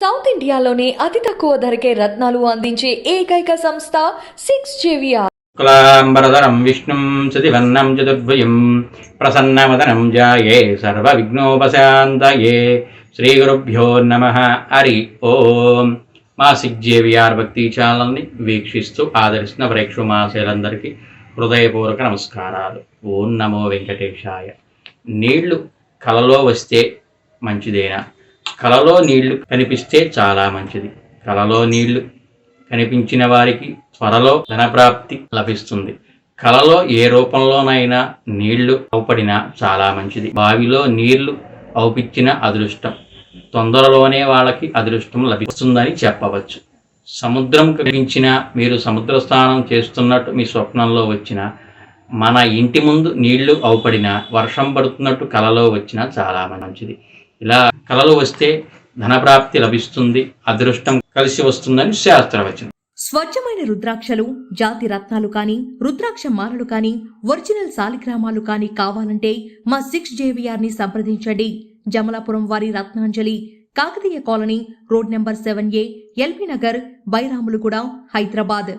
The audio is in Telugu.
సౌత్ ఇండియాలోనే అతి తక్కువ ధరకే రత్నాలు అందించే ఏకైక సంస్థ సిక్స్ జేవిఆర్. శుక్లాంబరధరం విష్ణుం సతివర్ణం చతుర్భుజం ప్రసన్నవదనం జాయే సర్వ విఘ్నోపశాంతయే శ్రీ గురుభ్యో నమ హరి ఓం. మా సిగ్జేవిఆర్ భక్తి ఛానల్ని వీక్షిస్తూ ఆదరిస్తున్న ప్రేక్షు మాసేలందరికీ హృదయపూర్వక నమస్కారాలు. ఓం నమో వెంకటేశాయ. నీళ్ళు కలలో వస్తే మంచిదేనా? కలలో నీళ్ళు కనిపిస్తే చాలా మంచిది. కలలో నీళ్ళు కనిపించిన వారికి త్వరలో ధనప్రాప్తి లభిస్తుంది. కలలో ఏ రూపంలోనైనా నీళ్ళు అవుపడినా చాలా మంచిది. బావిలో నీళ్ళు అవుపిచ్చిన అదృష్టం. తొందరలోనే వాళ్ళకి అదృష్టం లభిస్తుందని చెప్పవచ్చు. సముద్రం కనిపించిన మీరు సముద్ర స్నానం చేస్తున్నట్టు మీ స్వప్నంలో వచ్చిన మన ఇంటి ముందు నీళ్ళు అవుపడిన వర్షం పడుతున్నట్టు కలలో వచ్చినా చాలా మంచిది. ఇలా కళలు వస్తే ధనప్రాప్తి లభిస్తుంది అదృష్టం కలిసి వస్తుందని శాస్త్రవచనం. స్వచ్ఛమైన రుద్రాక్షలు జాతి రత్నాలు కాని రుద్రాక్ష మాలలు కాని ఒరిజినల్ సాలిగ్రామాలు కాని కావాలంటే మా సిక్స్ జేవిఆర్ని సంప్రదించండి. జమలాపురం వారి Ratnanjali Kakatiya colony road number seven A LB Nagar Bairamalguda Hyderabad.